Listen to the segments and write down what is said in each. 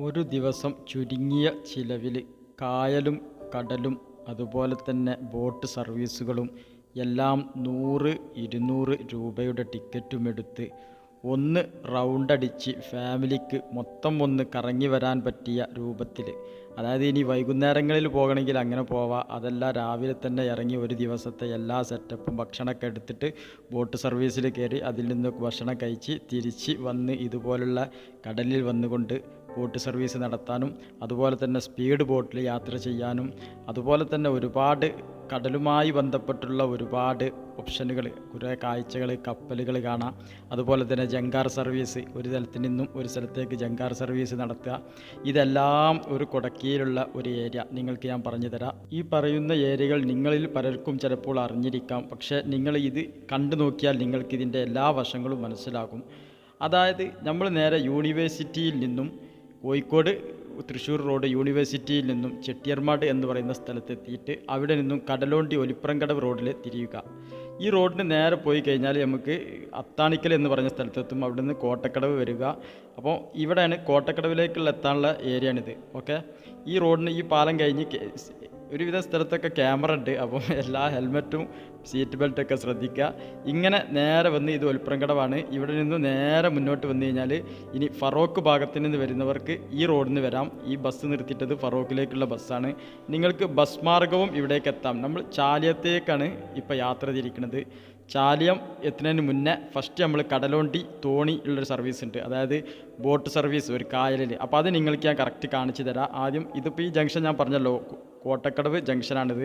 ഒരു ദിവസം ചുരുങ്ങിയ ചിലവിൽ കായലും കടലും അതുപോലെ തന്നെ ബോട്ട് സർവീസുകളും എല്ലാം നൂറ് ഇരുന്നൂറ് രൂപയുടെ ടിക്കറ്റും എടുത്ത് ഒന്ന് റൗണ്ടടിച്ച് ഫാമിലിക്ക് മൊത്തം ഒന്ന് കറങ്ങി വരാൻ പറ്റിയ രൂപത്തിൽ. അതായത് ഇനി വൈകുന്നേരങ്ങളിൽ പോകണമെങ്കിൽ അങ്ങനെ പോവാം. അതല്ല രാവിലെ തന്നെ ഇറങ്ങി ഒരു ദിവസത്തെ എല്ലാ സെറ്റപ്പും ഭക്ഷണമൊക്കെ എടുത്തിട്ട് ബോട്ട് സർവീസിൽ കയറി അതിൽ നിന്ന് ഭക്ഷണം കഴിച്ച് തിരിച്ച് വന്ന് ഇതുപോലുള്ള കടലിൽ വന്നുകൊണ്ട് ബോട്ട് സർവീസ് നടത്താനും അതുപോലെ തന്നെ സ്പീഡ് ബോട്ടിൽ യാത്ര ചെയ്യാനും അതുപോലെ തന്നെ ഒരുപാട് കടലുമായി ബന്ധപ്പെട്ടുള്ള ഒരുപാട് ഓപ്ഷനുകൾ കുറേ കാഴ്ചകൾ കപ്പലുകൾ കാണാം. അതുപോലെ തന്നെ ജങ്കാർ സർവീസ് ഒരു സ്ഥലത്ത് നിന്നും ഒരു സ്ഥലത്തേക്ക് ജങ്കാർ സർവീസ് നടത്തുക. ഇതെല്ലാം ഒരു കൊടക്കിയിലുള്ള ഒരു ഏരിയ. നിങ്ങൾക്ക് ഞാൻ പറഞ്ഞു തരാം ഈ പറയുന്ന ഏരിയകൾ നിങ്ങളിൽ പലർക്കും ചിലപ്പോൾ അറിഞ്ഞിരിക്കാം. പക്ഷേ നിങ്ങൾ ഇത് കണ്ടു നോക്കിയാൽ നിങ്ങൾക്ക് ഇതിന്റെ എല്ലാ വശങ്ങളും മനസ്സിലാകും. അതായത് നമ്മൾ നേരെ യൂണിവേഴ്സിറ്റിയിൽ നിന്നും കോഴിക്കോട് തൃശ്ശൂർ റോഡ് യൂണിവേഴ്സിറ്റിയിൽ നിന്നും ചെട്ടിയർമാട് എന്ന് പറയുന്ന സ്ഥലത്തെത്തിയിട്ട് അവിടെ നിന്നും കടലോണ്ടി ഒലിപ്പുറംകടവ് റോഡിൽ തിരിയുക. ഈ റോഡിന് നേരെ പോയി കഴിഞ്ഞാൽ നമുക്ക് അത്താണിക്കൽ എന്ന് പറഞ്ഞ സ്ഥലത്തെത്തും. അവിടെ നിന്ന് കോട്ടക്കടവ് വരിക. അപ്പോൾ ഇവിടെയാണ് കോട്ടക്കടവിലേക്കുള്ള എത്താനുള്ള ഏരിയ ആണിത് ഓക്കെ? ഈ റോഡിന് ഈ പാലം കഴിഞ്ഞ് ഒരുവിധ സ്ഥലത്തൊക്കെ ക്യാമറ ഉണ്ട്. അപ്പം എല്ലാ ഹെൽമെറ്റും സീറ്റ് ബെൽറ്റൊക്കെ ശ്രദ്ധിക്കുക. ഇങ്ങനെ നേരെ വന്ന് ഇത് ഒലിപ്പുറംകടവാണ് ഇവിടെ നിന്ന് നേരെ മുന്നോട്ട് വന്നു കഴിഞ്ഞാൽ ഇനി ഫറോക്ക് ഭാഗത്ത് നിന്ന് വരുന്നവർക്ക് ഈ റോഡിൽ നിന്ന് വരാം. ഈ ബസ് നിർത്തിയിട്ടത് ഫറോക്കിലേക്കുള്ള ബസ്സാണ് നിങ്ങൾക്ക് ബസ് മാർഗവും ഇവിടേക്ക് എത്താം. നമ്മൾ ചാലിയത്തേക്കാണ് ഇപ്പോൾ യാത്ര തിരിക്കുന്നത് ചാലിയം എത്തുന്നതിന് മുന്നേ ഫസ്റ്റ് നമ്മൾ കടലോണ്ടി തോണി ഉള്ളൊരു സർവീസ് ഉണ്ട്. അതായത് ബോട്ട് സർവീസ് ഒരു കായലിൽ അപ്പോൾ അത് നിങ്ങൾക്ക് ഞാൻ കറക്റ്റ് കാണിച്ചു തരാം. ആദ്യം ഇതിപ്പോൾ ഈ ജംഗ്ഷൻ ഞാൻ പറഞ്ഞല്ലോ കോട്ടക്കടവ് ജംഗ്ഷനാണിത്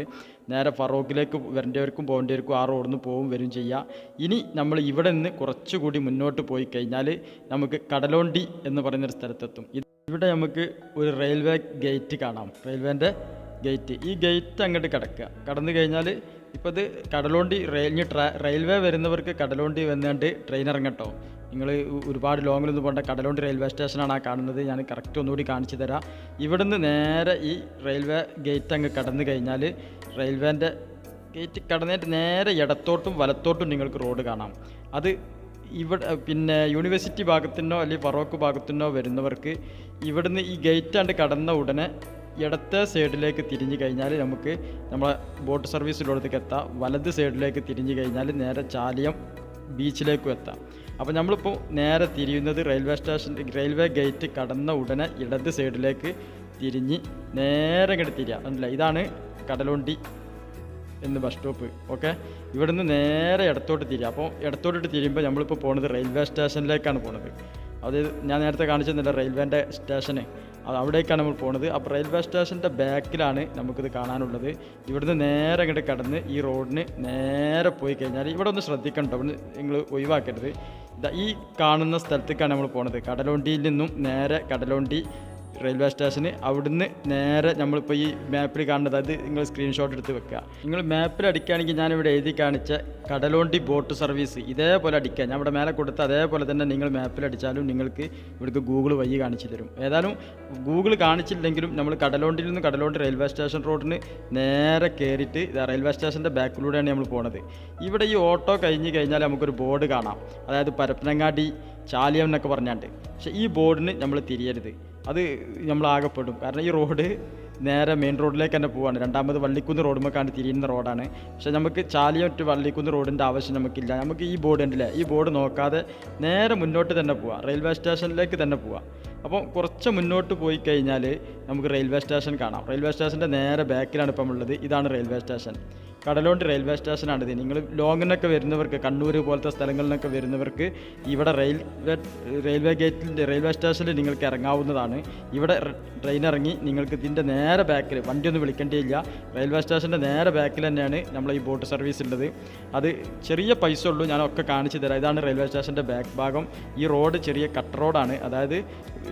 നേരെ ഫറോക്കിലേക്ക് വരേണ്ടവർക്കും പോകേണ്ടവർക്കും ആ റോഡിൽ നിന്ന് പോവും വരും ചെയ്യുക ഇനി നമ്മൾ ഇവിടെ നിന്ന് കുറച്ചുകൂടി മുന്നോട്ട് പോയി കഴിഞ്ഞാൽ നമുക്ക് കടലോണ്ടി എന്ന് പറയുന്നൊരു സ്ഥലത്തെത്തും. ഇവിടെ നമുക്ക് ഒരു റെയിൽവേ ഗേറ്റ് കാണാം. റെയിൽവേന്റെ ഗേറ്റ് ഈ ഗേറ്റ് അങ്ങോട്ട് കിടക്കുക. കടന്നു കഴിഞ്ഞാൽ ഇപ്പോൾ ഇത് കടലോണ്ടി റെയിൽ റെയിൽവേ വരുന്നവർക്ക് കടലോണ്ടി വന്നുകൊണ്ട് ട്രെയിൻ ഇറങ്ങട്ടോ നിങ്ങൾ ഒരുപാട് ലോങ്ങിലൊന്നും പോകേണ്ട കടലോണ്ടി റെയിൽവേ സ്റ്റേഷനാണ് ആ കാണുന്നത്. ഞാൻ കറക്റ്റ് ഒന്നുകൂടി കാണിച്ചു തരാം. ഇവിടുന്ന് നേരെ ഈ റെയിൽവേ ഗേറ്റ് അങ്ങ് കടന്നു കഴിഞ്ഞാൽ റെയിൽവേന്റെ ഗേറ്റ് കടന്നിട്ട് നേരെ ഇടത്തോട്ടും വലത്തോട്ടും നിങ്ങൾക്ക് റോഡ് കാണാം. അത് ഇവിടെ പിന്നെ യൂണിവേഴ്സിറ്റി ഭാഗത്തുനിന്നോ അല്ലെങ്കിൽ ഫറോക്ക് ഭാഗത്തുനിന്നോ വരുന്നവർക്ക് ഇവിടുന്ന് ഈ ഗേറ്റ് ആണ്ട് കടന്ന ഉടനെ ഇടത്തെ സൈഡിലേക്ക് തിരിഞ്ഞു കഴിഞ്ഞാൽ നമുക്ക് നമ്മളെ ബോട്ട് സർവീസിലോടത്തേക്ക് എത്താം. വലത് സൈഡിലേക്ക് തിരിഞ്ഞു കഴിഞ്ഞാൽ നേരെ ചാലിയം ബീച്ചിലേക്കും എത്താം. അപ്പോൾ നമ്മളിപ്പോൾ നേരെ തിരിയുന്നത് റെയിൽവേ സ്റ്റേഷൻ റെയിൽവേ ഗേറ്റ് കടന്ന ഉടനെ ഇടത് സൈഡിലേക്ക് തിരിഞ്ഞ് നേരെ ഇങ്ങോട്ട് തിരിയാം. അല്ല ഇതാണ് കടലുണ്ടി എന്ന് ബസ് സ്റ്റോപ്പ് ഓക്കെ ഇവിടുന്ന് നേരെ ഇടത്തോട്ട് തിരിയാം. അപ്പോൾ ഇടത്തോട്ടിട്ട് തിരിയുമ്പോൾ നമ്മളിപ്പോൾ പോണത് റെയിൽവേ സ്റ്റേഷനിലേക്കാണ് പോണത്. അതായത് ഞാൻ നേരത്തെ കാണിച്ചിരുന്നില്ല റെയിൽവേന്റെ സ്റ്റേഷന്? അവിടേക്കാണ് നമ്മൾ പോകുന്നത് അപ്പോൾ റെയിൽവേ സ്റ്റേഷന്റെ ബാക്കിലാണ് നമുക്കിത് കാണാനുള്ളത്. ഇവിടുന്ന് നേരെ ഇങ്ങോട്ട് കടന്ന് ഈ റോഡിന് നേരെ പോയി കഴിഞ്ഞാൽ ഇവിടെ ഒന്ന് ശ്രദ്ധിക്കണം അവിടെ നിങ്ങൾ ഒഴിവാക്കരുത്. ഈ കാണുന്ന സ്ഥലത്തേക്കാണ് നമ്മൾ പോണത്. കടലോണ്ടിയിൽ നിന്നും നേരെ കടലോണ്ടി റെയിൽവേ സ്റ്റേഷന് അവിടുന്ന് നേരെ നമ്മളിപ്പോൾ ഈ മാപ്പിൽ കാണുന്നത്. അത് നിങ്ങൾ സ്ക്രീൻഷോട്ട് എടുത്ത് വെക്കുക. നിങ്ങൾ മാപ്പിൽ അടിക്കുകയാണെങ്കിൽ ഞാനിവിടെ എഴുതി കാണിച്ച കടലോണ്ടി ബോട്ട് സർവീസ് ഇതേപോലെ അടിക്കുക. ഞാൻ ഇവിടെ മേലെ കൊടുത്ത് അതേപോലെ തന്നെ നിങ്ങൾ മാപ്പിൽ അടിച്ചാലും നിങ്ങൾക്ക് ഇവിടേക്ക് ഗൂഗിൾ വഴി കാണിച്ചു തരും. ഏതായാലും ഗൂഗിൾ കാണിച്ചില്ലെങ്കിലും നമ്മൾ കടലോണ്ടിയിൽ നിന്ന് കടലോണ്ടി റെയിൽവേ സ്റ്റേഷൻ റോഡിന് നേരെ കയറിയിട്ട് റെയിൽവേ സ്റ്റേഷന്റെ ബാക്കിലൂടെയാണ് നമ്മൾ പോണത്. ഇവിടെ ഈ ഓട്ടോ കഴിഞ്ഞ് കഴിഞ്ഞാൽ നമുക്കൊരു ബോർഡ് കാണാം. അതായത് പരപ്പനങ്ങാടി ചാലിയം എന്നൊക്കെ പറഞ്ഞാണ്ട്. പക്ഷേ ഈ ബോർഡിന് നമ്മൾ തിരിയരുത്. അത് നമ്മൾ ആകപ്പെടും കാരണം ഈ റോഡ് നേരെ മെയിൻ റോഡിലേക്ക് തന്നെ പോവാണ്. രണ്ടാമത് വള്ളിക്കുന്ന് റോഡുമൊക്കെയാണ് തിരിയുന്ന റോഡാണ് പക്ഷേ നമുക്ക് ചാലിയൊറ്റ് വള്ളിക്കുന്ന് റോഡിന്റെ ആവശ്യം നമുക്കില്ല. നമുക്ക് ഈ ബോർഡ് ഉണ്ടല്ലേ? ഈ ബോർഡ് നോക്കാതെ നേരെ മുന്നോട്ട് തന്നെ പോവാം. റെയിൽവേ സ്റ്റേഷനിലേക്ക് തന്നെ പോവാം. അപ്പോൾ കുറച്ച് മുന്നോട്ട് പോയി കഴിഞ്ഞാൽ നമുക്ക് റെയിൽവേ സ്റ്റേഷൻ കാണാം. റെയിൽവേ സ്റ്റേഷന്റെ നേരെ ബാക്കിലാണ് ഇപ്പം ഉള്ളത്. ഇതാണ് റെയിൽവേ സ്റ്റേഷൻ കടലോണ്ട് റെയിൽവേ സ്റ്റേഷനാണിത് നിങ്ങൾ ലോങ്ങിനൊക്കെ വരുന്നവർക്ക് കണ്ണൂർ പോലത്തെ സ്ഥലങ്ങളിൽ നിന്നൊക്കെ വരുന്നവർക്ക് ഇവിടെ റെയിൽവേ റെയിൽവേ ഗേറ്റിൽ റെയിൽവേ സ്റ്റേഷനിൽ നിങ്ങൾക്ക് ഇറങ്ങാവുന്നതാണ്. ഇവിടെ ട്രെയിൻ ഇറങ്ങി നിങ്ങൾക്ക് ഇതിന്റെ നേരെ ബാക്കിൽ വണ്ടിയൊന്നും വിളിക്കേണ്ടിയില്ല റെയിൽവേ സ്റ്റേഷന്റെ നേരെ ബാക്കിൽ തന്നെയാണ് നമ്മൾ ഈ ബോട്ട് സർവീസ് ഉള്ളത്. അത് ചെറിയ പൈസ ഉള്ളൂ. ഞാനൊക്കെ കാണിച്ചു തരാം. ഇതാണ് റെയിൽവേ സ്റ്റേഷന്റെ ബാക്ക് ഭാഗം. ഈ റോഡ് ചെറിയ കട്ട് റോഡാണ് അതായത്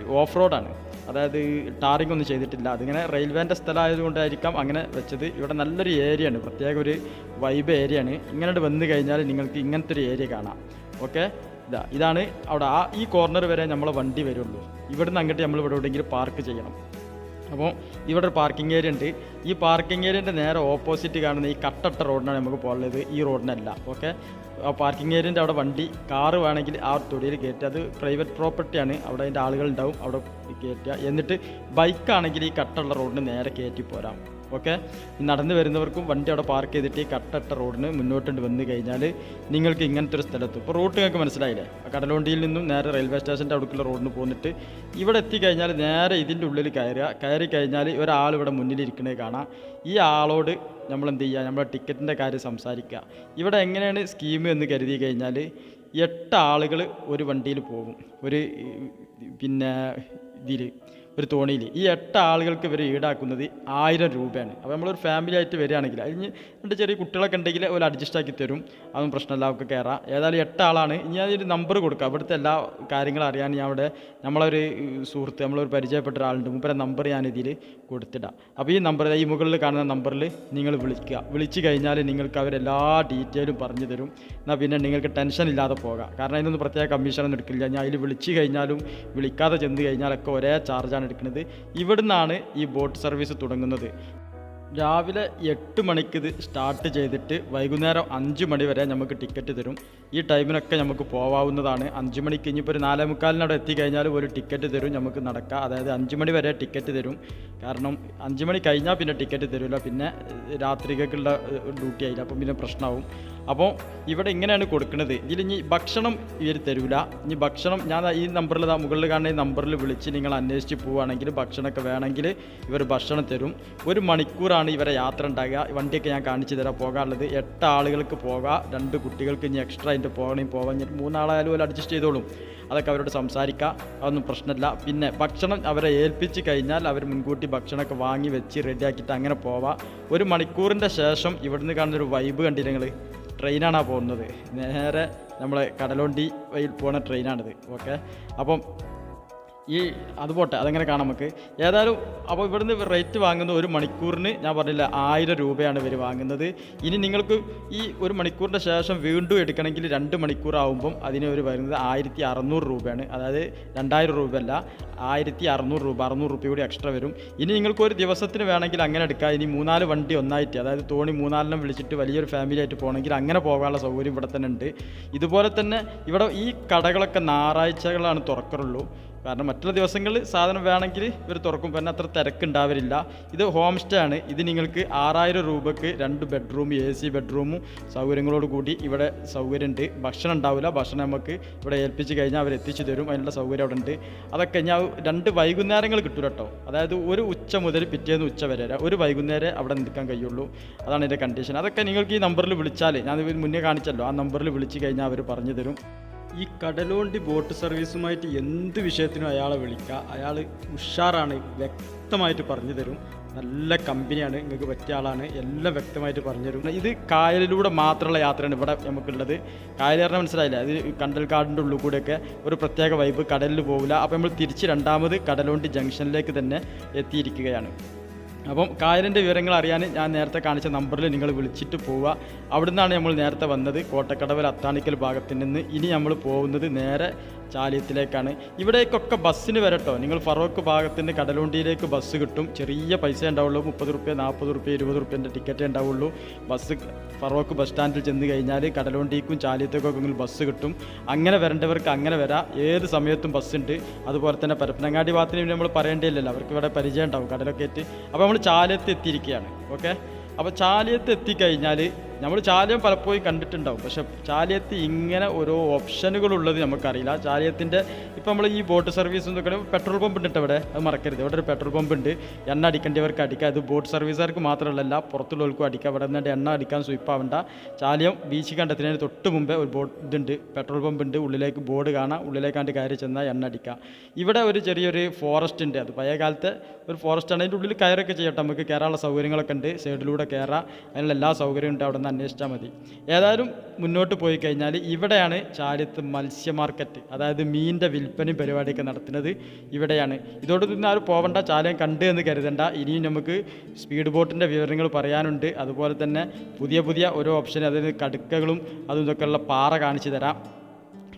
ഓഫ് റോഡാണ്. അതായത് ടാറിംഗ് ഒന്നും ചെയ്തിട്ടില്ല. അതിങ്ങനെ റെയിൽവേന്റെ സ്ഥലമായതുകൊണ്ടായിരിക്കാം അങ്ങനെ വെച്ചത്. ഇവിടെ നല്ലൊരു ഏരിയയാണ്. പ്രത്യേക ഒരു വൈബ് ഏരിയയാണ്. ഇങ്ങനെ വന്നു കഴിഞ്ഞാൽ നിങ്ങൾക്ക് ഇങ്ങനത്തെ ഒരു ഏരിയ കാണാം. ഓക്കെ? ഇതാ ഇതാണ് അവിടെ ആ ഈ കോർണർ വരെ നമ്മളെ വണ്ടി വരുള്ളൂ. ഇവിടുന്ന് അങ്ങോട്ട് നമ്മൾ ഇവിടെ എവിടെയെങ്കിലും പാർക്ക് ചെയ്യണം. അപ്പോൾ ഇവിടെ ഒരു പാർക്കിംഗ് ഏരിയ ഉണ്ട്. ഈ പാർക്കിംഗ് ഏരിയന്റെ നേരെ ഓപ്പോസിറ്റ് കാണുന്ന ഈ കട്ടട്ട റോഡിനാണ് നമുക്ക് പോകുന്നത് ഈ റോഡിനല്ല. ഓക്കെ ആ പാർക്കിംഗ് ഏരിയന്റെ അവിടെ വണ്ടി കാറ് വേണമെങ്കിൽ ആ തൊടിയിൽ കയറ്റുക. അത് പ്രൈവറ്റ് പ്രോപ്പർട്ടിയാണ് അവിടെ അതിന്റെ ആളുകളുണ്ടാവും. അവിടെ കയറ്റുക. എന്നിട്ട് ബൈക്കാണെങ്കിൽ ഈ കട്ടുള്ള റോഡിന് നേരെ കയറ്റി പോരാം. ഓക്കെ നടന്നു വരുന്നവർക്കും വണ്ടി അവിടെ പാർക്ക് ചെയ്തിട്ട് ഈ കട്ടട്ട റോഡിന് മുന്നോട്ടുണ്ട് വന്നു കഴിഞ്ഞാൽ നിങ്ങൾക്ക് ഇങ്ങനത്തെ ഒരു സ്ഥലത്ത്. ഇപ്പോൾ റൂട്ട് നിങ്ങൾക്ക് മനസ്സിലായില്ലേ? കടലുണ്ടിയിൽ നിന്നും നേരെ റെയിൽവേ സ്റ്റേഷന്റെ അടുക്കുള്ള റോഡിന് പോന്നിട്ട് ഇവിടെ എത്തിക്കഴിഞ്ഞാൽ നേരെ ഇതിന്റെ ഉള്ളിൽ കയറുക. കയറി കഴിഞ്ഞാൽ ഒരാൾ ഇവിടെ മുന്നിലിരിക്കണേ കാണാം. ഈ ആളോട് നമ്മൾ എന്ത് ചെയ്യുക നമ്മുടെ ടിക്കറ്റിന്റെ കാര്യം സംസാരിക്കുക. ഇവിടെ എങ്ങനെയാണ് സ്കീം എന്ന് കരുതി കഴിഞ്ഞാൽ എട്ട് ആളുകൾ ഒരു വണ്ടിയിൽ പോകും. ഒരു പിന്നെ ഇതിൽ ഒരു തോണിയിൽ ഈ എട്ട് ആളുകൾക്ക് ഇവർ ഈടാക്കുന്നത് ആയിരം രൂപയാണ്. അപ്പോൾ നമ്മളൊരു ഫാമിലി ആയിട്ട് വരികയാണെങ്കിൽ അതിന് രണ്ട് ചെറിയ കുട്ടികളൊക്കെ ഉണ്ടെങ്കിൽ അവർ അഡ്ജസ്റ്റ് ആക്കി തരും. അതൊന്നും പ്രശ്നമില്ല അവർക്ക് കയറാം ഏതായാലും എട്ട് ആളാണ്. ഇനി അതിന് നമ്പർ കൊടുക്കുക അവിടുത്തെ എല്ലാ കാര്യങ്ങളും അറിയാൻ ഞാൻ അവിടെ നമ്മളൊരു സുഹൃത്ത് നമ്മളൊരു പരിചയപ്പെട്ട ഒരാളുണ്ട്. മുമ്പേ നമ്പർ ഞാൻ ഇതിൽ കൊടുത്തിടാം. അപ്പോൾ ഈ നമ്പർ ഈ മുകളിൽ കാണുന്ന നമ്പറിൽ നിങ്ങൾ വിളിക്കുക. വിളിച്ചു കഴിഞ്ഞാൽ നിങ്ങൾക്ക് അവരെല്ലാ ഡീറ്റെയിലും പറഞ്ഞു തരും. എന്നാൽ പിന്നെ നിങ്ങൾക്ക് ടെൻഷൻ ഇല്ലാതെ പോകാം. കാരണം അതിനൊന്നും പ്രത്യേക കമ്മീഷനൊന്നും എടുക്കില്ല. ഞാൻ അതിൽ വിളിച്ചു കഴിഞ്ഞാലും വിളിക്കാതെ ചെന്ന് കഴിഞ്ഞാലൊക്കെ ഒരേ ചാർജാണ് എടുക്കുന്നത് ഇവിടുന്നാണ് ഈ ബോട്ട് സർവീസ് തുടങ്ങുന്നത്. രാവിലെ എട്ട് മണിക്ക് ഇത് സ്റ്റാർട്ട് ചെയ്തിട്ട് വൈകുന്നേരം അഞ്ച് മണി വരെ നമുക്ക് ടിക്കറ്റ് തരും. ഈ ടൈമിനൊക്കെ നമുക്ക് പോവാവുന്നതാണ്. അഞ്ച് മണിക്ക് ഇനിയിപ്പോൾ ഒരു നാലേ മുക്കാലിനവിടെ എത്തിക്കഴിഞ്ഞാൽ ഒരു ടിക്കറ്റ് തരും നമുക്ക് നടക്കാം. അതായത് അഞ്ച് മണി വരെ ടിക്കറ്റ് തരും. കാരണം അഞ്ച് മണി കഴിഞ്ഞാൽ പിന്നെ ടിക്കറ്റ് തരില്ല പിന്നെ രാത്രിക്കുള്ള ഡ്യൂട്ടി ആയില്ല. അപ്പം പിന്നെ പ്രശ്നമാവും അപ്പോൾ ഇവിടെ ഇങ്ങനെയാണ് കൊടുക്കുന്നത്. ഇതിൽ ഇനി ഭക്ഷണം ഇവർ തരൂല. ഇനി ഭക്ഷണം ഞാൻ ഈ നമ്പറിൽ മുകളിൽ കാണുന്ന ഈ നമ്പറിൽ വിളിച്ച് നിങ്ങൾ അന്വേഷിച്ച് പോവുകയാണെങ്കിൽ ഭക്ഷണമൊക്കെ വേണമെങ്കിൽ ഇവർ ഭക്ഷണം തരും. ഒരു മണിക്കൂറാണ് ഇവരെ യാത്ര ഉണ്ടാകുക വണ്ടിയൊക്കെ ഞാൻ കാണിച്ചു തരാം പോകാനുള്ളത്. എട്ട് ആളുകൾക്ക് പോകാം. രണ്ട് കുട്ടികൾക്ക് ഇനി എക്സ്ട്രാ അതിന്റെ പോകണമെങ്കിൽ പോകാൻ ഇനി മൂന്നാളായാലും പോലെ അഡ്ജസ്റ്റ് ചെയ്തോളും. അതൊക്കെ അവരോട് സംസാരിക്കുക അതൊന്നും പ്രശ്നമില്ല. പിന്നെ ഭക്ഷണം അവരെ ഏൽപ്പിച്ച് കഴിഞ്ഞാൽ അവർ മുൻകൂട്ടി ഭക്ഷണമൊക്കെ വാങ്ങി വെച്ച് റെഡിയാക്കിയിട്ട് അങ്ങനെ പോവാം. ഒരു മണിക്കൂറിന്റെ ശേഷം ഇവിടുന്ന് കാണുന്നൊരു വൈബ് കണ്ടില്ല നിങ്ങൾ ട്രെയിനാണ് പോകുന്നത്. നേരെ നമ്മളെ കടലോണ്ടി വഴിയിൽ പോകുന്ന ട്രെയിനാണിത്. ഓക്കെ? അപ്പം ഈ അത് പോട്ടെ അതങ്ങനെ കാണാം നമുക്ക്? ഏതായാലും അപ്പോൾ ഇവിടുന്ന് റേറ്റ് വാങ്ങുന്ന ഒരു മണിക്കൂറിന് ഞാൻ പറഞ്ഞില്ല ആയിരം രൂപയാണ് ഇവർ വാങ്ങുന്നത്. ഇനി നിങ്ങൾക്ക് ഈ ഒരു മണിക്കൂറിന്റെ ശേഷം വീണ്ടും എടുക്കണമെങ്കിൽ രണ്ട് മണിക്കൂർ ആകുമ്പം അതിന് ഒരു വരുന്നത് ആയിരത്തി അറുന്നൂറ് രൂപയാണ്. അതായത് രണ്ടായിരം രൂപയല്ല ആയിരത്തി അറുന്നൂറ് രൂപ അറുന്നൂറ് രൂപ കൂടി എക്സ്ട്രാ വരും. ഇനി നിങ്ങൾക്ക് ഒരു ദിവസത്തിന് വേണമെങ്കിൽ അങ്ങനെ എടുക്കാം. ഇനി മൂന്നാൽ വണ്ടി ഒന്നായിട്ട് അതായത് തോണി മൂന്നാലിനും വിളിച്ചിട്ട് വലിയൊരു ഫാമിലി ആയിട്ട് പോകണമെങ്കിൽ അങ്ങനെ പോകാനുള്ള സൗകര്യം ഇവിടെ തന്നെ ഉണ്ട്. ഇതുപോലെ തന്നെ ഇവിടെ ഈ കടകളൊക്കെ ഞായറാഴ്ചകളാണ് തുറക്കാറുള്ളൂ. കാരണം മറ്റുള്ള ദിവസങ്ങളിൽ സാധനം വേണമെങ്കിൽ ഇവർ തുറക്കും. പിന്നെ അത്ര തിരക്കുണ്ടാവരില്ല ഇത് ഹോം സ്റ്റേ ആണ്. ഇത് നിങ്ങൾക്ക് ആറായിരം രൂപയ്ക്ക് രണ്ട് ബെഡ്റൂം എ സി ബെഡ്റൂമും സൗകര്യങ്ങളോട് കൂടി ഇവിടെ സൗകര്യമുണ്ട്. ഭക്ഷണം ഉണ്ടാവില്ല. ഭക്ഷണം നമുക്ക് ഇവിടെ ഏൽപ്പിച്ച് കഴിഞ്ഞാൽ അവർ എത്തിച്ചു തരും. അതിനുള്ള സൗകര്യം അവിടെ ഉണ്ട് അതൊക്കെ ഞാൻ രണ്ട് വൈകുന്നേരങ്ങൾ കിട്ടും കേട്ടോ അതായത് ഒരു ഉച്ച മുതൽ പിറ്റേന്ന് ഉച്ച വരെ ഒരു വൈകുന്നേരം അവിടെ നിൽക്കാൻ കഴിയുള്ളൂ. അതാണ് എന്റെ കണ്ടീഷൻ അതൊക്കെ നിങ്ങൾക്ക് ഈ നമ്പറിൽ വിളിച്ചാൽ ഞാൻ മുന്നേ കാണിച്ചല്ലോ. ആ നമ്പറിൽ വിളിച്ച് കഴിഞ്ഞാൽ അവർ പറഞ്ഞു തരും. ഈ കടലോണ്ടി ബോട്ട് സർവീസുമായിട്ട് എന്ത് വിഷയത്തിനും അയാളെ വിളിക്കുക അയാൾ ഉഷാറാണ് വ്യക്തമായിട്ട് പറഞ്ഞു തരും. നല്ല കമ്പനിയാണ് നിങ്ങൾക്ക് പറ്റിയ ആളാണ് എല്ലാം വ്യക്തമായിട്ട് പറഞ്ഞു തരും. ഇത് കായലിലൂടെ മാത്രമുള്ള യാത്രയാണ് ഇവിടെ നമുക്കുള്ളത്. കായൽ പറഞ്ഞാൽ മനസ്സിലായില്ല? അത് കണ്ടൽക്കാടിന്റെ ഉള്ളിൽ കൂടെയൊക്കെ ഒരു പ്രത്യേക വൈബ് കടലിൽ പോകില്ല അപ്പോൾ നമ്മൾ തിരിച്ച് രണ്ടാമത് കടലോണ്ടി ജംഗ്ഷനിലേക്ക് തന്നെ എത്തിയിരിക്കുകയാണ്. അപ്പം കായലിന്റെ വിവരങ്ങൾ അറിയാൻ ഞാൻ നേരത്തെ കാണിച്ച നമ്പറിൽ നിങ്ങൾ വിളിച്ചിട്ട് പോവുക. അവിടുന്നാണ് നമ്മൾ നേരത്തെ വന്നത്. കോട്ടക്കടവൽ അത്താണിക്കൽ ഭാഗത്ത് നിന്ന് ഇനി നമ്മൾ പോകുന്നത് നേരെ ചാലിയത്തിലേക്കാണ്. ഇവിടേക്കൊക്കെ ബസ്സിന് വരട്ടോ നിങ്ങൾ ഫറോക്ക് ഭാഗത്തിന് കടലുണ്ടിയിലേക്ക് ബസ് കിട്ടും. ചെറിയ പൈസ ഉണ്ടാവുള്ളൂ. മുപ്പത് റുപ്യ നാൽപ്പത് റുപ്യ ഇരുപത് റുപ്യന്റെ ടിക്കറ്റ് ഉണ്ടാവുള്ളൂ. ബസ് ഫറോക്ക് ബസ് സ്റ്റാൻഡിൽ ചെന്ന് കഴിഞ്ഞാൽ കടലുണ്ടിക്കും ചാലിയത്തേക്കൊക്കെ നിങ്ങൾ ബസ് കിട്ടും. അങ്ങനെ വരേണ്ടവർക്ക് അങ്ങനെ വരാം. ഏത് സമയത്തും ബസ് ഉണ്ട് അതുപോലെ തന്നെ പരപ്പനങ്ങാടി ഭാഗത്തിന് നമ്മൾ പറയേണ്ടിയില്ലല്ലോ അവർക്ക് ഇവിടെ പരിചയം ഉണ്ടാവും കടലൊക്കെ എത്തി അപ്പോൾ നമ്മൾ ചാലിയത്ത് എത്തിയിരിക്കുകയാണ്. ഓക്കെ? അപ്പോൾ ചാലിയത്ത് എത്തിക്കഴിഞ്ഞാൽ നമ്മൾ ചാലിയം പലപ്പോഴും കണ്ടിട്ടുണ്ടാവും. പക്ഷെ ചാലിയത്ത് ഇങ്ങനെ ഓരോ ഓപ്ഷനുകളുള്ളത് നമുക്കറിയില്ല. ചാലിയത്തിന്റെ ഇപ്പം നമ്മൾ ഈ ബോട്ട് സർവീസ് എന്നൊക്കെ പെട്രോൾ പമ്പ് ഉണ്ട് അവിടെ ഇവിടെ. അത് മറക്കരുത്. ഇവിടെ ഒരു പെട്രോൾ പമ്പ് ഉണ്ട്. എണ്ണ അടിക്കേണ്ടവർക്ക് അടിക്കാം. അത് ബോട്ട് സർവീസുകാർക്ക് മാത്രമല്ല പുറത്തുള്ളവർക്കും അടിക്കാം. ഇവിടെ നിന്നിട്ട് എണ്ണ അടിക്കാൻ സ്വീപ്പാവണ്ട. ചാലിയം ബീച്ച് കണ്ടെത്തുന്നതിന് തൊട്ട് മുമ്പേ ഒരു ബോട്ട് ഇതുണ്ട്. പെട്രോൾ പമ്പ് ഉണ്ട്. ഉള്ളിലേക്ക് ബോർഡ് കാണാം. ഉള്ളിലേക്കാണ്ട് കയറി ചെന്നാൽ എണ്ണ അടിക്കാം. ഇവിടെ ഒരു ചെറിയൊരു ഫോറസ്റ്റ് ഉണ്ട്. അത് പഴയ കാലത്തെ ഒരു ഫോറസ്റ്റ് ആണ്. അതിന്റെ ഉള്ളിൽ കയറൊക്കെ ചെയ്യട്ടെ നമുക്ക് കയറാനുള്ള സൗകര്യങ്ങളൊക്കെ ഉണ്ട്. സൈഡിലൂടെ കയറാം അതിനുള്ള എല്ലാ സൗകര്യവും ഉണ്ട്. അവിടെ നിന്ന് അന്വേഷിച്ചാൽ മതി. ഏതായാലും മുന്നോട്ട് പോയി കഴിഞ്ഞാൽ ഇവിടെയാണ് ചാലിത്ത് മത്സ്യ മാർക്കറ്റ് അതായത് മീനിന്റെ വിൽപ്പനയും പരിപാടിയൊക്കെ നടത്തുന്നത്. ഇവിടെയാണ്. ഇതോട് നിന്ന് ആരും പോവണ്ട. ചാലയം കണ്ട് എന്ന് കരുതണ്ട. ഇനിയും നമുക്ക് സ്പീഡ് ബോട്ടിന്റെ വിവരങ്ങൾ പറയാനുണ്ട്. അതുപോലെ തന്നെ പുതിയ പുതിയ ഓരോ ഓപ്ഷൻ അതായത് കടുക്കകളും അതും ഇതൊക്കെയുള്ള പാറ കാണിച്ചു തരാം.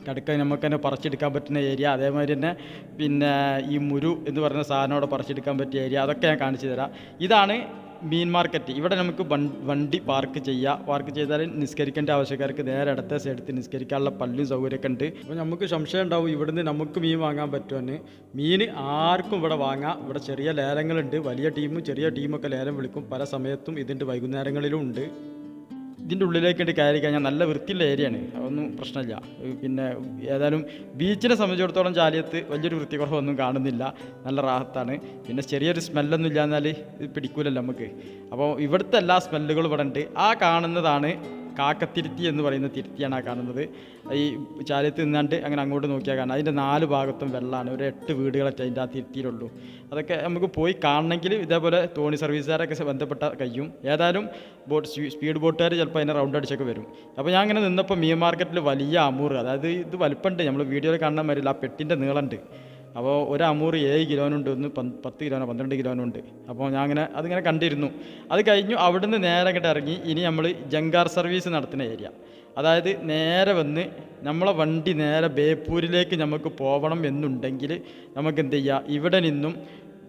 കടുക്ക നമുക്ക് തന്നെ പറിച്ചെടുക്കാൻ പറ്റുന്ന ഏരിയ അതേമാതിരി തന്നെ പിന്നെ ഈ മുരു എന്ന് പറയുന്ന സാധനം അവിടെ പറിച്ചെടുക്കാൻ പറ്റിയ ഏരിയ അതൊക്കെ ഞാൻ കാണിച്ചു തരാം. ഇതാണ് മീൻ മാർക്കറ്റ്. ഇവിടെ നമുക്ക് വണ്ടി പാർക്ക് ചെയ്യാം. പാർക്ക് ചെയ്താൽ നിസ്കരിക്കേണ്ട ആവശ്യക്കാർക്ക് നേരെ അടുത്ത സൈഡത്ത് നിസ്കരിക്കാനുള്ള പള്ളിയും സൗകര്യമൊക്കെ ഉണ്ട്. അപ്പോൾ നമുക്ക് സംശയം ഉണ്ടാവും ഇവിടുന്ന് നമുക്ക് മീൻ വാങ്ങാൻ പറ്റുമെന്ന്. മീൻ ആർക്കും ഇവിടെ വാങ്ങാം. ഇവിടെ ചെറിയ ലേലങ്ങളുണ്ട്. വലിയ ടീമും ചെറിയ ടീമൊക്കെ ലേലം വിളിക്കും. പല സമയത്തും ഇതിന്റെ വൈകുന്നേരങ്ങളിലും ഉണ്ട്. ഇതിന്റെ ഉള്ളിലേക്കിട്ട് കയറി കഴിഞ്ഞാൽ നല്ല വൃത്തിയുള്ള ഏരിയയാണ്. അതൊന്നും പ്രശ്നമില്ല. പിന്നെ ഏതായാലും ബീച്ചിനെ സംബന്ധിച്ചിടത്തോളം ചാലിയത്ത് വലിയൊരു വൃത്തിക്കുറവൊന്നും കാണുന്നില്ല. നല്ല റാഹത്താണ്. പിന്നെ ചെറിയൊരു സ്മെല്ലൊന്നും ഇല്ല എന്നാൽ ഇത് പിടിക്കൂലല്ലോ നമുക്ക്. അപ്പോൾ ഇവിടുത്തെ എല്ലാ സ്മെല്ലുകളും ഇവിടെ ഉണ്ട്. ആ കാണുന്നതാണ് കാക്കത്തിരുത്തി എന്ന് പറയുന്ന തിരുത്തിയാണ് ആ കാണുന്നത്. ഈ ചാലത്ത് നിന്നാണ്ട് അങ്ങനെ അങ്ങോട്ട് നോക്കിയാൽ കാണാം അതിന്റെ നാല് ഭാഗത്തും വെള്ളമാണ് ഒരു എട്ട് വീടുകളൊക്കെ അതിന്റെ ആ തിരുത്തിയിലുള്ളൂ അതൊക്കെ നമുക്ക് പോയി കാണണമെങ്കിൽ ഇതേപോലെ തോണി സർവീസുകാരൊക്കെ ബന്ധപ്പെട്ട കഴിയും ഏതായാലും ബോട്ട് സ്പീഡ് ബോട്ടുകാർ ചിലപ്പോൾ അതിനെ റൗണ്ട് അടിച്ചൊക്കെ വരും. അപ്പോൾ ഞാൻ അങ്ങനെ നിന്നപ്പോൾ മീൻ മാർക്കറ്റിൽ വലിയ അമൂർ അതായത് ഇത് വലുപ്പമുണ്ട്. നമ്മൾ വീഡിയോയിൽ കാണാൻ വരില്ല ആ പെട്ടിന്റെ നീളമുണ്ട്. അപ്പോൾ ഒരു അമൂറ് ഏഴ് കിലോനുണ്ട് ഒന്ന് പത്ത് കിലോനോ പന്ത്രണ്ട് കിലോനുണ്ട്. അപ്പോൾ ഞാൻ അങ്ങനെ അതിങ്ങനെ കണ്ടിരുന്നു. അത് കഴിഞ്ഞു അവിടുന്ന് നേരെ അങ്ങോട്ട് ഇറങ്ങി ഇനി നമ്മൾ ജങ്കാർ സർവീസ് നടത്തുന്ന ഏരിയ. അതായത് നേരെ വന്ന് നമ്മളെ വണ്ടി നേരെ ബേപ്പൂരിലേക്ക് നമുക്ക് പോകണം എന്നുണ്ടെങ്കിൽ നമുക്ക് എന്ത് ചെയ്യുക ഇവിടെ നിന്നും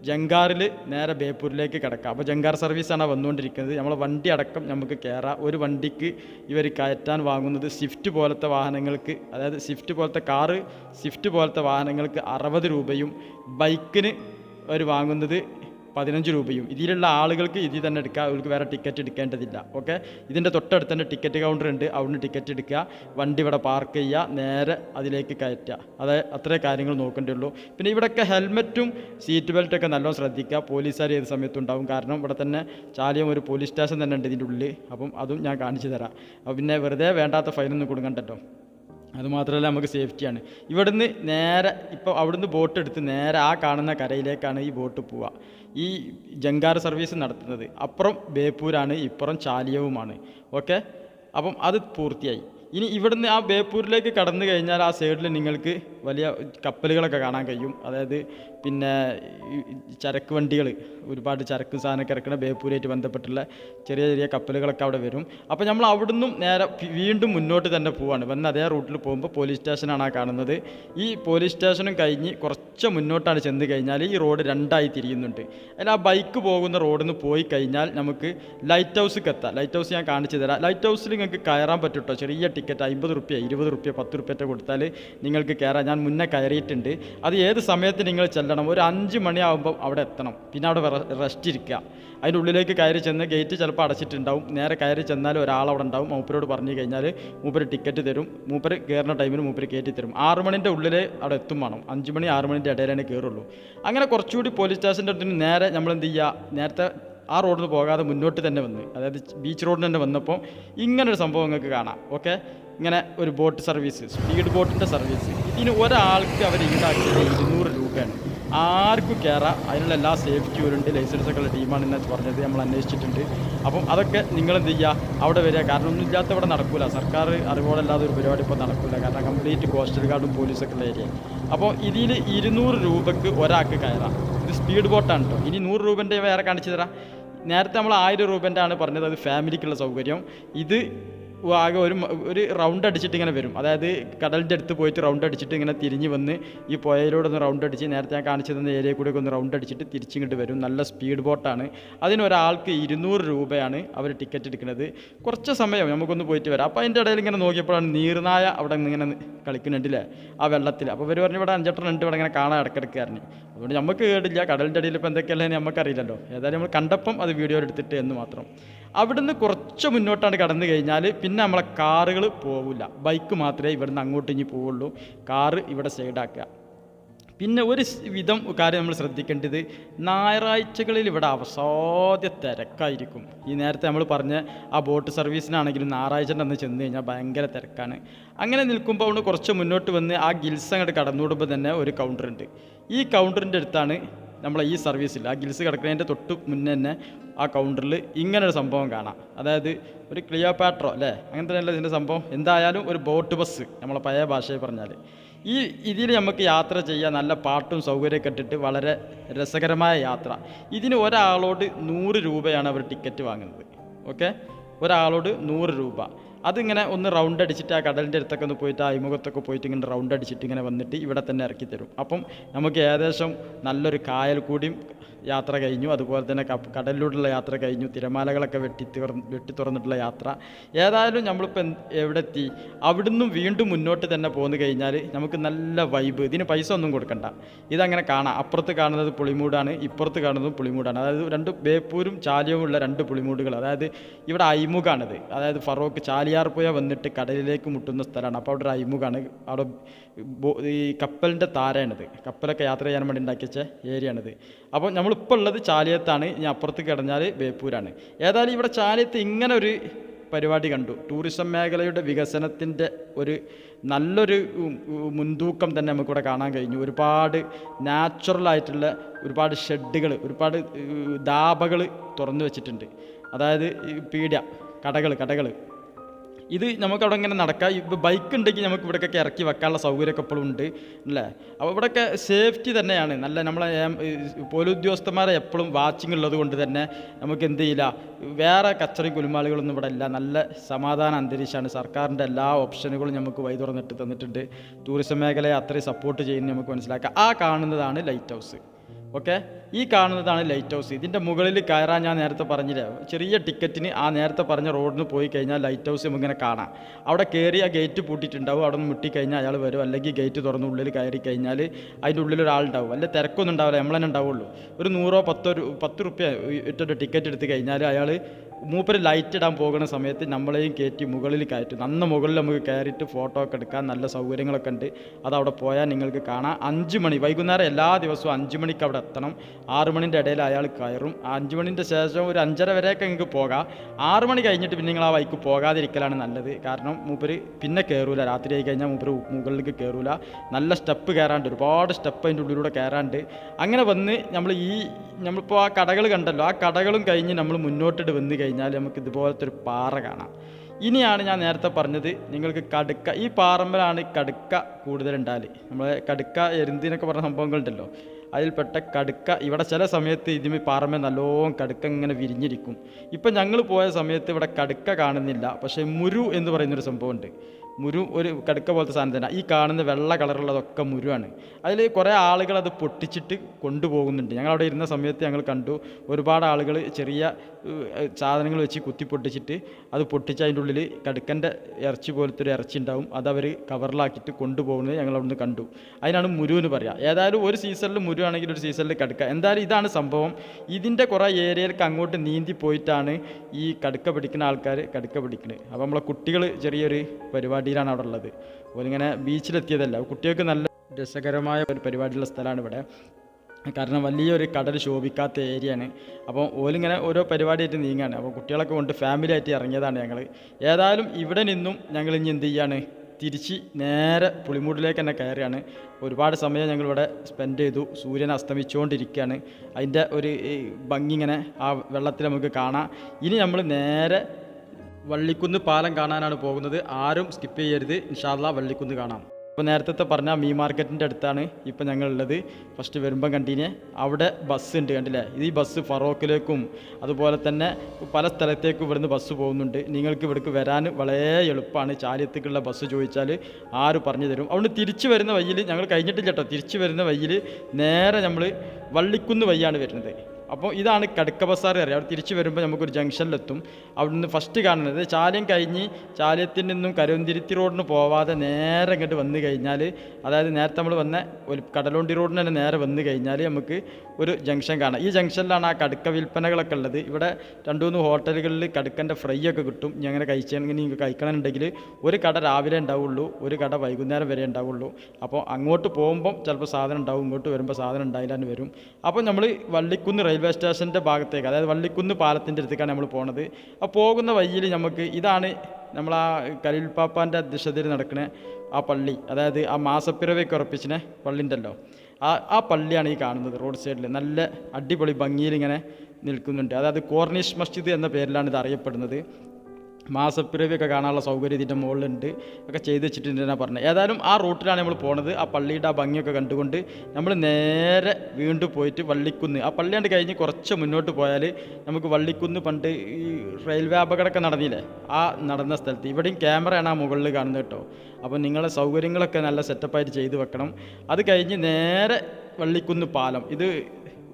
ജങ്കാറിൽ നേരെ ബേപ്പൂരിലേക്ക് കിടക്കാം. അപ്പോൾ ജങ്കാർ സർവീസാണ് വന്നുകൊണ്ടിരിക്കുന്നത്. നമ്മൾ വണ്ടി അടക്കം നമുക്ക് കയറാം ഒരു വണ്ടിക്ക് ഇവർ കയറ്റാൻ വാങ്ങുന്നത് സ്വിഫ്റ്റ് പോലത്തെ വാഹനങ്ങൾക്ക് അതായത് സ്വിഫ്റ്റ് പോലത്തെ കാറ് സ്വിഫ്റ്റ് പോലത്തെ വാഹനങ്ങൾക്ക് അറുപത് രൂപയും ബൈക്കിന് അവർ വാങ്ങുന്നത് പതിനഞ്ച് രൂപയും. ഇതിലുള്ള ആളുകൾക്ക് ഇതിൽ തന്നെ എടുക്കുക അവർക്ക് വേറെ ടിക്കറ്റ് എടുക്കേണ്ടതില്ല. ഓക്കെ ഇതിന്റെ തൊട്ടടുത്ത് തന്നെ ടിക്കറ്റ് കൗണ്ടർ ഉണ്ട്. അവിടുന്ന് ടിക്കറ്റ് എടുക്കുക. വണ്ടി ഇവിടെ പാർക്ക് ചെയ്യുക. നേരെ അതിലേക്ക് കയറ്റുക. അത് അത്രേ കാര്യങ്ങൾ നോക്കേണ്ടുള്ളൂ പിന്നെ ഇവിടെയൊക്കെ ഹെൽമെറ്റും സീറ്റ് ബെൽറ്റൊക്കെ നല്ലോണം ശ്രദ്ധിക്കുക. പോലീസുകാർ ഏത് സമയത്തും ഉണ്ടാവും. കാരണം ഇവിടെ തന്നെ ചാലിയം ഒരു പോലീസ് സ്റ്റേഷൻ തന്നെ ഉണ്ട് ഇതിന്റെ ഉള്ളിൽ അപ്പം അതും ഞാൻ കാണിച്ചു തരാം. അപ്പം പിന്നെ വെറുതെ വേണ്ടാത്ത ഫൈനൊന്നും കൊടുക്കണ്ടല്ലോ അതുമാത്രമല്ല നമുക്ക് സേഫ്റ്റിയാണ് ഇവിടുന്ന് നേരെ ഇപ്പോൾ അവിടുന്ന് ബോട്ട് എടുത്ത് നേരെ ആ കാണുന്ന കരയിലേക്കാണ് ഈ ബോട്ട് പോവുക. ഈ ജങ്കാർ സർവീസ് നടത്തുന്നത്. അപ്പുറം ബേപ്പൂരാണ് ഇപ്പുറം ചാലിയവുമാണ്. ഓക്കെ? അപ്പം അത് പൂർത്തിയായി. ഇനി ഇവിടുന്ന് ആ ബേപ്പൂരിലേക്ക് കടന്നു കഴിഞ്ഞാൽ ആ സൈഡിൽ നിങ്ങൾക്ക് വലിയ കപ്പലുകളൊക്കെ കാണാൻ കഴിയും. അതായത് പിന്നെ ചരക്ക് വണ്ടികൾ ഒരുപാട് ചരക്ക് സാധനമൊക്കെ ഇറക്കുന്ന ബേപ്പൂരായിട്ട് ബന്ധപ്പെട്ടുള്ള ചെറിയ ചെറിയ കപ്പലുകളൊക്കെ അവിടെ വരും. അപ്പോൾ നമ്മൾ അവിടുന്നും നേരെ വീണ്ടും മുന്നോട്ട് തന്നെ പോവാണ്. വന്ന് അതേ റൂട്ടിൽ പോകുമ്പോൾ പോലീസ് സ്റ്റേഷനാണ് ആ കാണുന്നത്. ഈ പോലീസ് സ്റ്റേഷനും കഴിഞ്ഞ് കുറച്ച് മുന്നോട്ടാണ് ചെന്ന് കഴിഞ്ഞാൽ ഈ റോഡ് രണ്ടായി തിരിയുന്നുണ്ട്. അതിൽ ആ ബൈക്ക് പോകുന്ന റോഡിൽ നിന്ന് പോയി കഴിഞ്ഞാൽ നമുക്ക് ലൈറ്റ് ഹൗസിൽ എത്താം. ലൈറ്റ് ഹൗസ് ഞാൻ കാണിച്ചു തരാം. ലൈറ്റ് ഹൗസിൽ നിങ്ങൾക്ക് കയറാൻ പറ്റും കേട്ടോ ചെറിയ ടിക്കറ്റ് അമ്പത് റുപ്യ ഇരുപത് റുപ്യ പത്ത് റുപ്യറ്റ കൊടുത്താൽ നിങ്ങൾക്ക് കയറാം ഞാൻ മുന്നേ കയറിയിട്ടുണ്ട്. അത് ഏത് സമയത്ത് നിങ്ങൾ ചെല്ലണം? ഒരു അഞ്ച് മണിയാകുമ്പോൾ അവിടെ എത്തണം. പിന്നെ അവിടെ റെസ്റ്റ് ഇരിക്കുക. അതിന്റെ ഉള്ളിലേക്ക് കയറി ചെന്ന് ഗേറ്റ് ചിലപ്പോൾ അടച്ചിട്ടുണ്ടാവും. നേരെ കയറി ചെന്നാൽ ഒരാളവിടെ ഉണ്ടാവും. മൂപ്പരോട് പറഞ്ഞു കഴിഞ്ഞാൽ മൂപ്പര് ടിക്കറ്റ് തരും. മൂപ്പര് കയറുന്ന ടൈമിന് മൂപ്പര് കയറ്റി തരും. ആറ് മണിന്റെ ഉള്ളിൽ അവിടെ എത്തും വേണം. അഞ്ച് മണി ആറ് മണിന്റെ ഇടയിലാണ് കയറുള്ളൂ. അങ്ങനെ കുറച്ചുകൂടി പോലീസ് സ്റ്റേഷന്റെ അടുത്ത് നേരെ നമ്മൾ എന്ത് ചെയ്യുക? നേരത്തെ ആ റോഡിൽ പോകാതെ മുന്നോട്ട് തന്നെ വന്ന് അതായത് ബീച്ച് റോഡിൽ തന്നെ വന്നപ്പോൾ ഇങ്ങനൊരു സംഭവം നിങ്ങൾക്ക് കാണാം. ഓക്കെ ഇങ്ങനെ ഒരു ബോട്ട് സർവീസ് സ്പീഡ് ബോട്ടിന്റെ സർവീസ് ഇതിന് ഒരാൾക്ക് അവർ ഈടാക്കിയത് ഇരുന്നൂറ് രൂപയാണ്. ആർക്കും കയറാം അതിനുള്ള എല്ലാ സേഫ്റ്റി ഉണ്ട്. ലൈസൻസ് ടീമാണ് ടീമാണെന്ന് പറഞ്ഞത്. നമ്മൾ അന്വേഷിച്ചിട്ടുണ്ട്. അപ്പം അതൊക്കെ നിങ്ങൾ എന്ത് ചെയ്യുക അവിടെ വരിക. കാരണം ഒന്നും ഇല്ലാത്ത ഇവിടെ നടക്കില്ല സർക്കാർ അറിവോടല്ലാതെ ഒരു പരിപാടി ഇപ്പോൾ നടക്കില്ല കാരണം കംപ്ലീറ്റ് കോസ്റ്റൽ ഗാർഡും പോലീസൊക്കെ ഉള്ള ഏരിയ അപ്പോൾ ഇതിൽ ഇരുന്നൂറ് രൂപയ്ക്ക് ഒരാൾക്ക് കയറാം. ഇത് സ്പീഡ് ബോട്ടാണ് കേട്ടോ ഇനി നൂറ് രൂപന്റെ വേറെ കാണിച്ചു തരാം. നേരത്തെ നമ്മൾ ആയിരം രൂപന്റെ ആണ് പറഞ്ഞത് അത് ഫാമിലിക്കുള്ള സൗകര്യം. ഇത് ആകെ ഒരു ഒരു റൗണ്ട് അടിച്ചിട്ട് ഇങ്ങനെ വരും. അതായത് കടലിന്റെ അടുത്ത് പോയിട്ട് റൗണ്ട് അടിച്ചിട്ട് ഇങ്ങനെ തിരിഞ്ഞ് വന്ന് ഈ പുഴയിലൂടെ ഒന്ന് റൗണ്ട് അടിച്ച് നേരത്തെ ഞാൻ കാണിച്ചു തന്ന ഏരിയ കൂടെ ഒന്ന് റൗണ്ട് അടിച്ചിട്ട് തിരിച്ചിങ്ങോട്ട് വരും. നല്ല സ്പീഡ് ബോട്ടാണ് അതിന് ഒരാൾക്ക് ഇരുന്നൂറ് രൂപയാണ് അവർ ടിക്കറ്റ് എടുക്കുന്നത്. കുറച്ച് സമയം നമുക്കൊന്ന് പോയിട്ട് വരാം. അപ്പോൾ അതിന്റെ ഇടയിൽ ഇങ്ങനെ നോക്കിയപ്പോഴാണ് നീർനായ അവിടെ ഇങ്ങനെ കളിക്കുന്നുണ്ടല്ലേ ആ വെള്ളത്തിൽ അപ്പോൾ ഇവർ പറഞ്ഞു ഇവിടെ അഞ്ചെട്ടെണ്ണം ഉണ്ട് ഇവിടെ ഇങ്ങനെ കാണാൻ ഇടക്കിടക്കാരന് അതുകൊണ്ട് നമുക്ക് കേടില്ല. കടലിന്റെ അടിയിൽ ഇപ്പോൾ എന്തൊക്കെയല്ലേ നമുക്കറിയില്ലല്ലോ ഏതായാലും നമ്മൾ കണ്ടപ്പം അത് വീഡിയോ എടുത്തിട്ട് എന്ന് മാത്രം. അവിടുന്ന് കുറച്ച് മുന്നോട്ടാണ് കടന്നു കഴിഞ്ഞാൽ പിന്നെ നമ്മളെ കാറുകൾ പോവില്ല. ബൈക്ക് മാത്രമേ ഇവിടുന്ന് അങ്ങോട്ട് ഇനി പോവുള്ളൂ. കാറ് ഇവിടെ സൈഡാക്കുക പിന്നെ ഒരു വിധം കാര്യം നമ്മൾ ശ്രദ്ധിക്കേണ്ടത് ഞായറാഴ്ചകളിൽ ഇവിടെ അവസാദ്യ തിരക്കായിരിക്കും. ഈ നേരത്തെ നമ്മൾ പറഞ്ഞ ആ ബോട്ട് സർവീസിനാണെങ്കിലും ഞായറാഴ്ച അന്ന് ചെന്ന് കഴിഞ്ഞാൽ ഭയങ്കര തിരക്കാണ്. അങ്ങനെ നിൽക്കുമ്പോൾ അവിടെ കുറച്ച് മുന്നോട്ട് വന്ന് ആ ഗിൽസ് അങ്ങോട്ട് കടന്നുവിടുമ്പോൾ തന്നെ ഒരു കൗണ്ടറുണ്ട് ഈ കൗണ്ടറിന്റെ അടുത്താണ് നമ്മളെ ഈ സർവീസിൽ ആ ഗിൽസ് കിടക്കുന്നതിന്റെ തൊട്ട് മുന്നേ തന്നെ ആ കൗണ്ടറിൽ ഇങ്ങനൊരു സംഭവം കാണാം. അതായത് ഒരു ക്ലിയോപാട്രോ അല്ലേ? അങ്ങനെ തന്നെയല്ല ഇതിന്റെ സംഭവം. എന്തായാലും ഒരു ബോട്ട് ബസ് നമ്മളെ പഴയ ഭാഷയിൽ പറഞ്ഞാൽ ഈ ഇതിൽ നമുക്ക് യാത്ര ചെയ്യാൻ നല്ല പാട്ടും സൗകര്യമൊക്കെ ഇട്ടിട്ട് വളരെ രസകരമായ യാത്ര. ഇതിന് ഒരാളോട് നൂറ് രൂപയാണ് അവർ ടിക്കറ്റ് വാങ്ങുന്നത്. ഓക്കെ ഒരാളോട് നൂറ് രൂപ. അതിങ്ങനെ ഒന്ന് റൗണ്ട് അടിച്ചിട്ട് ആ കടലിന്റെ അടുത്തൊക്കെ ഒന്ന് പോയിട്ട് ആ അഴിമുഖത്തൊക്കെ പോയിട്ട് ഇങ്ങനെ റൗണ്ട് അടിച്ചിട്ട് ഇങ്ങനെ വന്നിട്ട് ഇവിടെ തന്നെ ഇറക്കി തരും. അപ്പം നമുക്ക് ഏകദേശം നല്ലൊരു കായൽ കൂടിയും യാത്ര കഴിഞ്ഞു. അതുപോലെ തന്നെ കടലിലൂടെയുള്ള യാത്ര കഴിഞ്ഞു. തിരമാലകളൊക്കെ വെട്ടി തുറ വെട്ടി തുറന്നിട്ടുള്ള യാത്ര. ഏതായാലും നമ്മളിപ്പോൾ എവിടെ എത്തി അവിടുന്ന് വീണ്ടും മുന്നോട്ട് തന്നെ പോന്നു കഴിഞ്ഞാൽ നമുക്ക് നല്ല വൈബ് ഇതിന് പൈസ ഒന്നും കൊടുക്കണ്ട. ഇതങ്ങനെ കാണാം. അപ്പുറത്ത് കാണുന്നത് പുളിമൂടാണ് ഇപ്പുറത്ത് കാണുന്നതും പുളിമൂടാണ്. അതായത് രണ്ട് ബേപ്പൂരും ചാലിയവും ഉള്ള രണ്ട് പുളിമൂടുകൾ. അതായത് ഇവിടെ അയിമുഖാണിത്. അതായത് ഫറോക്ക് ചാലിയാർ പുഴ വന്നിട്ട് കടലിലേക്ക് മുട്ടുന്ന സ്ഥലമാണ്. അപ്പോൾ അവിടെ ഒരു അയിമുഖാണ്. അവിടെ ഈ കപ്പലിന്റെ താരയാണിത്. കപ്പലൊക്കെ യാത്ര ചെയ്യാൻ വേണ്ടി ഉണ്ടാക്കിയ ഏരിയയാണിത്. അപ്പോൾ നമ്മളിപ്പോൾ ഉള്ളത് ചാലിയത്താണ്. ഇനി അപ്പുറത്ത് കിടഞ്ഞാൽ ബേപ്പൂരാണ്. ഏതായാലും ഇവിടെ ചാലിയത്ത് ഇങ്ങനെ ഒരു പരിപാടി കണ്ടു. ടൂറിസം മേഖലയുടെ വികസനത്തിന്റെ ഒരു നല്ലൊരു മുൻതൂക്കം തന്നെ നമുക്കിവിടെ കാണാൻ കഴിഞ്ഞു. ഒരുപാട് നാച്ചുറലായിട്ടുള്ള ഒരുപാട് ഷെഡുകൾ ഒരുപാട് ദാബകൾ തുറന്നു വെച്ചിട്ടുണ്ട്. അതായത് ഈ പീഡ്യ കടകൾ കടകൾ ഇത് നമുക്ക് അവിടെ ഇങ്ങനെ നടക്കാം. ഇപ്പോൾ ബൈക്ക് ഉണ്ടെങ്കിൽ നമുക്ക് ഇവിടേക്കൊക്കെ ഇറക്കി വെക്കാനുള്ള സൗകര്യമൊക്കെ എപ്പോഴും ഉണ്ട് അല്ലേ? അപ്പോൾ ഇവിടെയൊക്കെ സേഫ്റ്റി തന്നെയാണ്. നല്ല നമ്മളെ പോലുദ്യോഗസ്ഥന്മാരെ എപ്പോഴും വാച്ചിങ് ഉള്ളത് കൊണ്ട് തന്നെ നമുക്ക് എന്ത് ചെയ്യില്ല. വേറെ കച്ചറയും കുലുമാലുകളൊന്നും ഇവിടെ ഇല്ല. നല്ല സമാധാന അന്തരീക്ഷമാണ്. സർക്കാരിന്റെ എല്ലാ ഓപ്ഷനുകളും നമുക്ക് വഴി തുറന്നിട്ട് തന്നിട്ടുണ്ട്. ടൂറിസം മേഖലയെ അത്രയും സപ്പോർട്ട് ചെയ്യുന്നത് നമുക്ക് മനസ്സിലാക്കാം. ആ കാണുന്നതാണ് ലൈറ്റ് ഹൗസ് ഓക്കെ? ഈ കാണുന്നതാണ് ലൈറ്റ് ഹൗസ് ഇതിന്റെ മുകളിൽ കയറാൻ ഞാൻ നേരത്തെ പറഞ്ഞില്ലേ? ചെറിയ ടിക്കറ്റിന് ആ നേരത്തെ പറഞ്ഞ റോഡിന് പോയി കഴിഞ്ഞാൽ ലൈറ്റ് ഹൗസ് ഇങ്ങനെ കാണാം. അവിടെ കയറി ആ ഗേറ്റ് പൂട്ടിയിട്ടുണ്ടാവും. അവിടെ നിന്ന് മുട്ടിക്കഴിഞ്ഞാൽ അയാൾ വരും. അല്ലെങ്കിൽ ഗേറ്റ് തുറന്ന് ഉള്ളിൽ കയറി കഴിഞ്ഞാൽ അതിന്റെ ഉള്ളിൽ ഒരാളുണ്ടാവും. അല്ലെ തിരക്കൊന്നും ഉണ്ടാവില്ല. നമ്മൾ തന്നെ ഉണ്ടാവുള്ളൂ. ഒരു നൂറോ പത്തോ പത്ത് റുപ്യ ഇട്ടൊരു ടിക്കറ്റ് എടുത്ത് കഴിഞ്ഞാൽ അയാൾ മൂപ്പര് ലൈറ്റ് ഇടാൻ പോകുന്ന സമയത്ത് നമ്മളെയും കയറ്റി മുകളിൽ കയറ്റും. നന്ന മുകളിൽ നമുക്ക് കയറിയിട്ട് ഫോട്ടോ ഒക്കെ എടുക്കാൻ നല്ല സൗകര്യങ്ങളൊക്കെ ഉണ്ട്. അത് അവിടെ പോയാൽ നിങ്ങൾക്ക് കാണാം. അഞ്ച് മണി വൈകുന്നേരം എല്ലാ ദിവസവും അഞ്ച് മണിക്ക് അവിടെ എത്തണം. ആറ് മണിന്റെ ഇടയിൽ അയാൾ കയറും. അഞ്ച് മണിന്റെ ശേഷം ഒരു അഞ്ചര വരെയൊക്കെ നിങ്ങൾക്ക് പോകാം. ആറ് മണി കഴിഞ്ഞിട്ട് പിന്നെ നിങ്ങൾ ആ വൈക്ക് പോകാതിരിക്കലാണ് നല്ലത്. കാരണം മൂപ്പര് പിന്നെ കയറൂല. രാത്രി ആയി കഴിഞ്ഞാൽ മൂപ്പര് മുകളിലേക്ക് കയറൂല. നല്ല സ്റ്റെപ്പ് കയറാണ്ട് ഒരുപാട് സ്റ്റെപ്പ് അതിന്റെ ഉള്ളിലൂടെ കയറാണ്ട് അങ്ങനെ വന്ന് നമ്മൾ ഈ നമ്മളിപ്പോൾ ആ കടകൾ കണ്ടല്ലോ. ആ കടകളും കഴിഞ്ഞ് നമ്മൾ മുന്നോട്ടിട്ട് വന്ന് കഴിഞ്ഞാൽ നമുക്ക് ഇതുപോലത്തെ ഒരു പാറ കാണാം. ഇനിയാണ് ഞാൻ നേരത്തെ പറഞ്ഞത് നിങ്ങൾക്ക് കടുക്ക ഈ പാറമ്പലാണ് കടുക്ക കൂടുതലുണ്ടാൽ. നമ്മൾ കടുക്ക എരുന്തിനൊക്കെ പറഞ്ഞ സംഭവങ്ങളുണ്ടല്ലോ. അതിൽപ്പെട്ട കടുക്ക ഇവിടെ ചില സമയത്ത് ഇതിന് പാറമേ നല്ലോണം കടുക്ക ഇങ്ങനെ വിരിഞ്ഞിരിക്കും. ഇപ്പം ഞങ്ങൾ പോയ സമയത്ത് ഇവിടെ കടുക്ക കാണുന്നില്ല. പക്ഷേ മുരു എന്ന് പറയുന്നൊരു സംഭവമുണ്ട്. മുരു ഒരു കടുക്ക പോലത്തെ സാധനം തന്നെ. ഈ കാണുന്ന വെള്ള കളറുള്ളതൊക്കെ മുരുവാണ്. അതിൽ കുറേ ആളുകൾ അത് പൊട്ടിച്ചിട്ട് കൊണ്ടുപോകുന്നുണ്ട്. ഞങ്ങൾ അവിടെ ഇരുന്ന സമയത്ത് ഞങ്ങൾ കണ്ടു. ഒരുപാട് ആളുകൾ ചെറിയ സാധനങ്ങൾ വെച്ച് കുത്തി പൊട്ടിച്ചിട്ട് അത് പൊട്ടിച്ച് അതിന്റെ ഉള്ളിൽ കടുക്കന്റെ ഇറച്ചി പോലത്തെ ഒരു ഇറച്ചി ഉണ്ടാവും. അത് അവർ കവറിലാക്കിയിട്ട് കൊണ്ടുപോകുന്നത് ഞങ്ങൾ അവിടുന്ന് കണ്ടു. അതിനാണ് മുരു എന്ന് പറയുക ഏതായാലും ഒരു സീസണിൽ മുരു ആണെങ്കിൽ ഒരു സീസണിൽ കടുക്ക. എന്തായാലും ഇതാണ് സംഭവം. ഇതിന്റെ കുറേ ഏരിയയിലേക്ക് അങ്ങോട്ട് നീന്തി പോയിട്ടാണ് ഈ കടുക്ക പിടിക്കുന്ന ആൾക്കാർ കടുക്ക പിടിക്കുന്നത് അപ്പോൾ നമ്മളെ കുട്ടികൾ ചെറിയൊരു പരിപാടിയിലാണ് അവിടെ ഉള്ളത്. ഓരിങ്ങനെ ബീച്ചിലെത്തിയതല്ല. കുട്ടികൾക്ക് നല്ല രസകരമായ ഒരു പരിപാടിയുള്ള സ്ഥലമാണ് ഇവിടെ. കാരണം വലിയൊരു കടൽ ശോഭിക്കാത്ത ഏരിയയാണ്. അപ്പോൾ ഓലിങ്ങനെ ഓരോ പരിപാടിയായിട്ട് നീങ്ങാണ്. അപ്പോൾ കുട്ടികളൊക്കെ കൊണ്ട് ഫാമിലി ആയിട്ട് ഇറങ്ങിയതാണ് ഞങ്ങൾ ഏതായാലും ഇവിടെ നിന്നും ഞങ്ങൾ ഇനി എന്ത് ചെയ്യാണ്? തിരിച്ച് നേരെ പുളിമൂടിലേക്ക് തന്നെ കയറുകയാണ്. ഒരുപാട് സമയം ഞങ്ങളിവിടെ സ്പെൻഡ് ചെയ്തു. സൂര്യൻ അസ്തമിച്ചുകൊണ്ടിരിക്കുകയാണ്. അതിന്റെ ഒരു ഭംഗി ഇങ്ങനെ ആ വെള്ളത്തിൽ നമുക്ക് കാണാം. ഇനി നമ്മൾ നേരെ വള്ളിക്കുന്ന് പാലം കാണാനാണ് പോകുന്നത്. ആരും സ്കിപ്പ് ചെയ്യരുത്. ഇൻഷാല്ല വള്ളിക്കുന്ന് കാണാം. ഇപ്പോൾ നേരത്തെ പറഞ്ഞ മീ മാർക്കറ്റിന്റെ അടുത്താണ് ഇപ്പോൾ ഞങ്ങളുള്ളത്. ഫസ്റ്റ് വരുമ്പം കണ്ടീനെ. അവിടെ ബസ് ഉണ്ട് കണ്ടില്ലേ? ഇത് ഈ ബസ് ഫറോക്കിലേക്കും അതുപോലെ തന്നെ പല സ്ഥലത്തേക്കും ഇവിടുന്ന് ബസ് പോകുന്നുണ്ട്. നിങ്ങൾക്ക് ഇവിടേക്ക് വരാൻ വളരെ എളുപ്പമാണ്. ചാലിയത്തേക്കുള്ള ബസ് ചോദിച്ചാൽ ആര് പറഞ്ഞു തരും. അതുകൊണ്ട് തിരിച്ചു വരുന്ന വഴിയിൽ ഞങ്ങൾ കഴിഞ്ഞിട്ടില്ല കേട്ടോ. തിരിച്ചു വരുന്ന വഴിയിൽ നേരെ നമ്മൾ വള്ളിക്കുന്ന് വഴിയാണ് വരുന്നത്. അപ്പോൾ ഇതാണ് കടുക്ക ബസാർ അറിയാം അവിടെ തിരിച്ചു വരുമ്പോൾ നമുക്കൊരു ജംഗ്ഷനിലെത്തും. അവിടുന്ന് ഫസ്റ്റ് കാണുന്നത് ചാലയം കഴിഞ്ഞ് ചാലയത്തിൽ നിന്നും കരുവന്തിരുത്തി റോഡിന് പോവാതെ നേരെ ഇങ്ങോട്ട് വന്നു കഴിഞ്ഞാൽ അതായത് നേരത്തെ നമ്മൾ വന്ന ഒരു കടലോണ്ടി റോഡിന് തന്നെ നേരെ വന്നു കഴിഞ്ഞാൽ നമുക്ക് ഒരു ജംഗ്ഷൻ കാണാം. ഈ ജംഗ്ഷനിലാണ് ആ കടുക്ക വിൽപ്പനകളൊക്കെ ഉള്ളത്. ഇവിടെ രണ്ട് മൂന്ന് ഹോട്ടലുകളിൽ കടുക്കന്റെ ഫ്രൈ ഒക്കെ കിട്ടും. ഇനി അങ്ങനെ കഴിച്ചെങ്കിൽ നിങ്ങൾക്ക് കഴിക്കണമെന്നുണ്ടെങ്കിൽ ഒരു കട രാവിലെ ഉണ്ടാവുള്ളൂ ഒരു കട വൈകുന്നേരം വരെ ഉണ്ടാവുള്ളൂ. അപ്പോൾ അങ്ങോട്ട് പോകുമ്പം ചിലപ്പോൾ സാധനം ഉണ്ടാവും ഇങ്ങോട്ട് വരുമ്പോൾ സാധനം ഉണ്ടായില്ലാന്ന് വരും. അപ്പോൾ നമ്മൾ വള്ളിക്കുന്ന് റെയിൽവേ സ്റ്റേഷന്റെ ഭാഗത്തേക്ക് അതായത് വള്ളിക്കുന്ന് പാലത്തിന്റെ അടുത്തേക്കാണ് നമ്മൾ പോണത്. അപ്പോൾ പോകുന്ന വഴിയിൽ നമുക്ക് ഇതാണ് നമ്മൾ ആ കലിൽ പാപ്പാന്റെ അധ്യക്ഷതയിൽ നടക്കുന്ന ആ പള്ളി അതായത് ആ മാസപ്പിറവയ്ക്ക് ഉറപ്പിച്ചിനെ പള്ളിന്റെ ആ ആ പള്ളിയാണ് ഈ കാണുന്നത് റോഡ് സൈഡിൽ. നല്ല അടിപൊളി ഭംഗിയിൽ ഇങ്ങനെ നിൽക്കുന്നുണ്ട്. അതായത് കോർണിഷ് മസ്ജിദ് എന്ന പേരിലാണ് ഇത് അറിയപ്പെടുന്നത്. മാസപ്പിറവിയൊക്കെ കാണാനുള്ള സൗകര്യം ഇതിന്റെ മുകളിലുണ്ട്. ഒക്കെ ചെയ്ത് വെച്ചിട്ടുണ്ട് എന്നാണ് പറഞ്ഞത്. ഏതായാലും ആ റൂട്ടിലാണ് നമ്മൾ പോണത്. ആ പള്ളിയുടെ ആ ഭംഗിയൊക്കെ കണ്ടുകൊണ്ട് നമ്മൾ നേരെ വീണ്ടും പോയിട്ട് വള്ളിക്കുന്ന്. ആ പള്ളിയാണ്ട് കഴിഞ്ഞ് കുറച്ച് മുന്നോട്ട് പോയാൽ നമുക്ക് വള്ളിക്കുന്ന് പണ്ട് ഈ റെയിൽവേ അപകടമൊക്കെ നടന്നില്ലേ? ആ നടന്ന സ്ഥലത്ത്. ഇവിടെയും ക്യാമറയാണ് ആ മുകളിൽ കാണുന്നത് കേട്ടോ. അപ്പോൾ നിങ്ങളെ സൗകര്യങ്ങളൊക്കെ നല്ല സെറ്റപ്പായിട്ട് ചെയ്ത് വെക്കണം. അത് കഴിഞ്ഞ് നേരെ വള്ളിക്കുന്ന് പാലം. ഇത്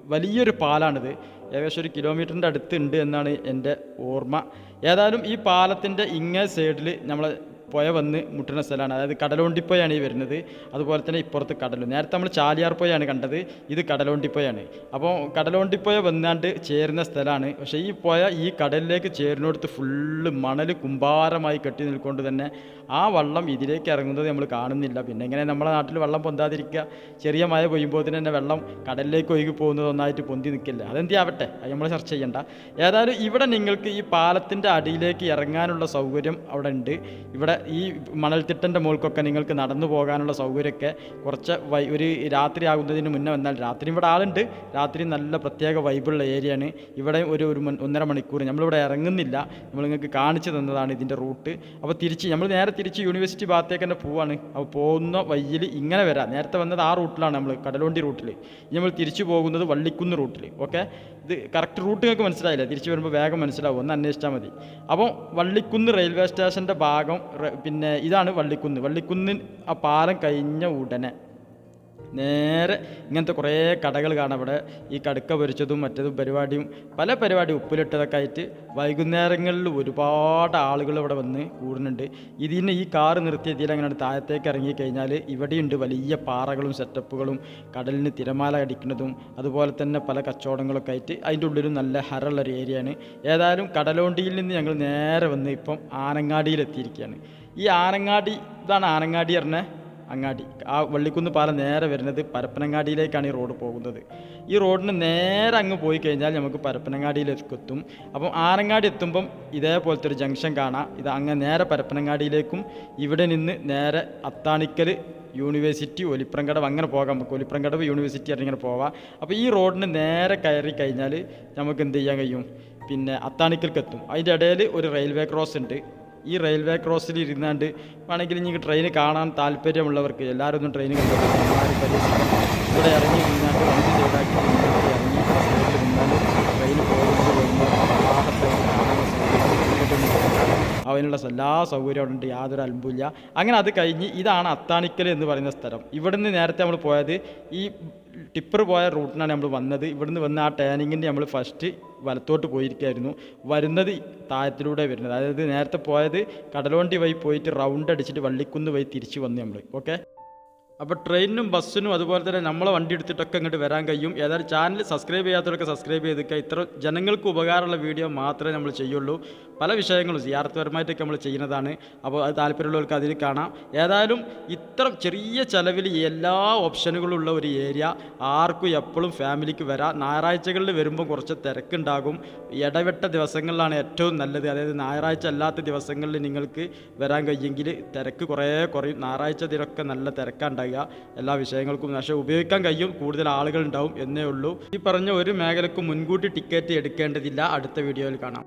വലിയൊരു പാലാണിത്. ഏകദേശം ഒരു കിലോമീറ്ററിന്റെ അടുത്തുണ്ട് എന്നാണ് എന്റെ ഓർമ്മ. ഏതായാലും ഈ പാലത്തിന്റെ ഇങ്ങേ സൈഡിൽ നമ്മൾ പുഴ വന്ന് മുട്ടുന്ന സ്ഥലമാണ്. അതായത് കടലോണ്ടിപ്പുഴയാണ് ഈ വരുന്നത്. അതുപോലെ തന്നെ ഇപ്പുറത്ത് കടലും. നേരത്തെ നമ്മൾ ചാലിയാർ പുഴയാണ് കണ്ടത്. ഇത് കടലോണ്ടിപ്പുഴയാണ് അപ്പോൾ കടലോണ്ടിപ്പുഴ വന്നാണ്ട് ചേരുന്ന സ്ഥലമാണ്. പക്ഷേ ഈ പുഴ ഈ കടലിലേക്ക് ചേരുന്നിടത്ത് ഫുള്ള് മണൽ കുമ്പാരമായി കെട്ടി നിൽക്കൊണ്ട് തന്നെ ആ വള്ളം ഇതിലേക്ക് ഇറങ്ങുന്നത് നമ്മൾ കാണുന്നില്ല. പിന്നെ ഇങ്ങനെ നമ്മുടെ നാട്ടിൽ വെള്ളം പൊന്താതിരിക്കുക ചെറിയ മഴ പെയ്യുമ്പോൾ തന്നെ വെള്ളം കടലിലേക്ക് ഒഴുകി പോകുന്നത് ഒന്നായിട്ട് പൊന്തി നിൽക്കില്ല. അതെന്തി അത് നമ്മൾ ചർച്ച ചെയ്യണ്ട. ഏതായാലും ഇവിടെ നിങ്ങൾക്ക് ഈ പാലത്തിന്റെ അടിയിലേക്ക് ഇറങ്ങാനുള്ള സൗകര്യം അവിടെ ഉണ്ട്. ഇവിടെ ഈ മണൽത്തിട്ടന്റെ മുകൾക്കൊക്കെ നിങ്ങൾക്ക് നടന്നു പോകാനുള്ള സൗകര്യമൊക്കെ കുറച്ച് വൈ ഒരു രാത്രി ആകുന്നതിന് മുന്നേ വന്നാൽ രാത്രി ഇവിടെ ആളുണ്ട്. രാത്രി നല്ല പ്രത്യേക വൈബുള്ള ഏരിയയാണ്. ഇവിടെ ഒരു ഒരു ഒന്നര മണിക്കൂർ. നമ്മളിവിടെ ഇറങ്ങുന്നില്ല. നമ്മൾ നിങ്ങൾക്ക് കാണിച്ചു തന്നതാണ് ഇതിന്റെ റൂട്ട്. അപ്പോൾ തിരിച്ച് നമ്മൾ നേരെ തിരിച്ച് യൂണിവേഴ്സിറ്റി ഭാഗത്തേക്ക് തന്നെ പോവാണ്. അപ്പോൾ പോകുന്ന വയ്യിൽ ഇങ്ങനെ വരാം. നേരത്തെ വന്നത് ആ റൂട്ടിലാണ് നമ്മൾ കടലോണ്ടി റൂട്ടിൽ ഇനി നമ്മൾ തിരിച്ചു പോകുന്നത് വള്ളിക്കുന്ന് റൂട്ടിൽ ഓക്കെ? ഇത് കറക്റ്റ് റൂട്ട് നിങ്ങൾക്ക് മനസ്സിലായില്ല? തിരിച്ചു വരുമ്പോൾ വേഗം മനസ്സിലാവും. ഒന്ന് അന്വേഷിച്ചാൽ മതി. അപ്പോൾ വള്ളിക്കുന്ന് റെയിൽവേ സ്റ്റേഷന്റെ ഭാഗം പിന്നെ ഇതാണ് വള്ളിക്കുന്ന്. വള്ളിക്കുന്ന് ആ പാലം കഴിഞ്ഞ ഉടനെ നേരെ ഇങ്ങനത്തെ കുറേ കടകൾ കാണാം ഇവിടെ. ഈ കടുക്ക പൊരിച്ചതും മറ്റതും പരിപാടിയും പല പരിപാടിയും ഉപ്പിലിട്ടതൊക്കെ ആയിട്ട് വൈകുന്നേരങ്ങളിൽ ഒരുപാട് ആളുകൾ ഇവിടെ വന്ന് കൂടുന്നുണ്ട്. ഇതിന് ഈ കാറ് നിർത്തിയതിൽ അങ്ങനെ താഴത്തേക്ക് ഇറങ്ങിക്കഴിഞ്ഞാൽ ഇവിടെയുണ്ട് വലിയ പാറകളും സെറ്റപ്പുകളും കടലിന് തിരമാല അടിക്കുന്നതും അതുപോലെ തന്നെ പല കച്ചവടങ്ങളൊക്കെ ആയിട്ട് അതിന്റെ ഉള്ളിലും നല്ല ഹരമുള്ളൊരു ഏരിയയാണ്. ഏതായാലും കടലോണ്ടിയിൽ നിന്ന് ഞങ്ങൾ നേരെ വന്ന് ഇപ്പം ആനങ്ങാടിയിൽ എത്തിയിരിക്കുകയാണ് ഈ ആനങ്ങാടി ഇതാണ് ആനങ്ങാടി പറഞ്ഞ? അങ്ങാടി. ആ വള്ളിക്കുന്ന് പാലം നേരെ വരുന്നത് പരപ്പനങ്ങാടിയിലേക്കാണ് ഈ റോഡ് പോകുന്നത്. ഈ റോഡിന് നേരെ അങ്ങ് പോയി കഴിഞ്ഞാൽ നമുക്ക് പരപ്പനങ്ങാടിയിലേക്ക് എത്തും അപ്പം ആനങ്ങാടി എത്തുമ്പം ഇതേപോലത്തെ ഒരു ജംഗ്ഷൻ കാണാം. ഇത് അങ്ങ് നേരെ പരപ്പനങ്ങാടിയിലേക്കും ഇവിടെ നിന്ന് നേരെ അത്താണിക്കൽ യൂണിവേഴ്സിറ്റി ഒലിപ്രങ്കടവ് അങ്ങനെ പോകാം നമുക്ക്. ഒലിപ്രങ്കടവ് യൂണിവേഴ്സിറ്റി ഇങ്ങനെ പോവാം. അപ്പോൾ ഈ റോഡിന് നേരെ കയറി കഴിഞ്ഞാൽ നമുക്ക് എന്ത് ചെയ്യാൻ കഴിയും? പിന്നെ അത്താണിക്കൽക്കെത്തും. അതിന്റെ ഇടയിൽ ഒരു റെയിൽവേ ക്രോസ് ഉണ്ട്. ഈ റെയിൽവേ ക്രോസിൽ ഇരുന്നാണ്ട് വേണമെങ്കിൽ നിങ്ങൾക്ക് ട്രെയിൻ കാണാൻ താല്പര്യമുള്ളവർക്ക് എല്ലാവരും ഒന്നും ട്രെയിൻ കണ്ടു ഇവിടെ ഇറങ്ങി നിന്നാണ്ട് വണ്ടി സൈഡാക്കി ഇങ്ങോട്ട് ഇറങ്ങി ആ സൈഡിൽ നിന്നാണ്ട് ട്രെയിൻ പോകുന്നത് വരുമ്പോൾ പ്രവാഹത്തെ കാണാനുള്ള സൗകര്യം ഇങ്ങോട്ടൊന്നും പോകാം. അതിനുള്ള എല്ലാ സൗകര്യവും ഉണ്ട് യാതൊരു അത്ഭുതമില്ല അങ്ങനെ അത് കഴിഞ്ഞ് ഇതാണ് അത്താണിക്കൽ എന്ന് പറയുന്ന സ്ഥലം. ഇവിടുന്ന് നേരത്തെ നമ്മൾ പോയത് ഈ ടിപ്പർ പോയ റൂട്ടിനാണ് നമ്മൾ വന്നത്. ഇവിടുന്ന് വന്ന ആ ടേണിങ്ങിന്റെ നമ്മൾ ഫസ്റ്റ് വലത്തോട്ട് പോയിരിക്കുകയായിരുന്നു വരുന്നത് താഴത്തിലൂടെ വരുന്നത്. അതായത് നേരത്തെ പോയത് കടലോണ്ടി വഴി പോയിട്ട് റൗണ്ട് അടിച്ചിട്ട് വള്ളിക്കുന്ന് വഴി തിരിച്ച് വന്നു നമ്മൾ. ഓക്കെ അപ്പോൾ ട്രെയിനിനും ബസ്സിനും അതുപോലെ തന്നെ നമ്മളെ വണ്ടി എടുത്തിട്ടൊക്കെ ഇങ്ങോട്ട് വരാൻ കഴിയും. ഏതായാലും ചാനൽ സബ്സ്ക്രൈബ് ചെയ്യാത്തവരൊക്കെ സബ്സ്ക്രൈബ് ചെയ്തിക്കുക ഇത്ര ജനങ്ങൾക്ക് ഉപകാരമുള്ള വീഡിയോ മാത്രമേ നമ്മൾ ചെയ്യുള്ളൂ. പല വിഷയങ്ങളും സിയാർത്ഥപരമായിട്ടൊക്കെ നമ്മൾ ചെയ്യുന്നതാണ്. അപ്പോൾ അത് താല്പര്യമുള്ളവർക്ക് അതിൽ കാണാം. ഏതായാലും ഇത്ര ചെറിയ ചിലവിൽ എല്ലാ ഓപ്ഷനുകളും ഉള്ള ഒരു ഏരിയ ആർക്കും എപ്പോഴും ഫാമിലിക്ക് വരാം. ഞായറാഴ്ചകളിൽ വരുമ്പോൾ കുറച്ച് തിരക്കുണ്ടാകും. ഇടവിട്ട ദിവസങ്ങളിലാണ് ഏറ്റവും നല്ലത്. അതായത് ഞായറാഴ്ച അല്ലാത്ത ദിവസങ്ങളിൽ നിങ്ങൾക്ക് വരാൻ കഴിയുമെങ്കിൽ തിരക്ക് കുറേ കുറയും. ഞായറാഴ്ച ഇതിലൊക്കെ നല്ല തിരക്കുണ്ടാകുക എല്ലാ വിഷയങ്ങൾക്കും പക്ഷേ ഉപയോഗിക്കാൻ കഴിയും. കൂടുതൽ ആളുകൾ ഉണ്ടാവും എന്നേ ഉള്ളൂ. ഈ പറഞ്ഞ ഒരു മേഖലക്കും മുൻകൂട്ടി ടിക്കറ്റ് എടുക്കേണ്ടതില്ല. അടുത്ത വീഡിയോയിൽ കാണാം.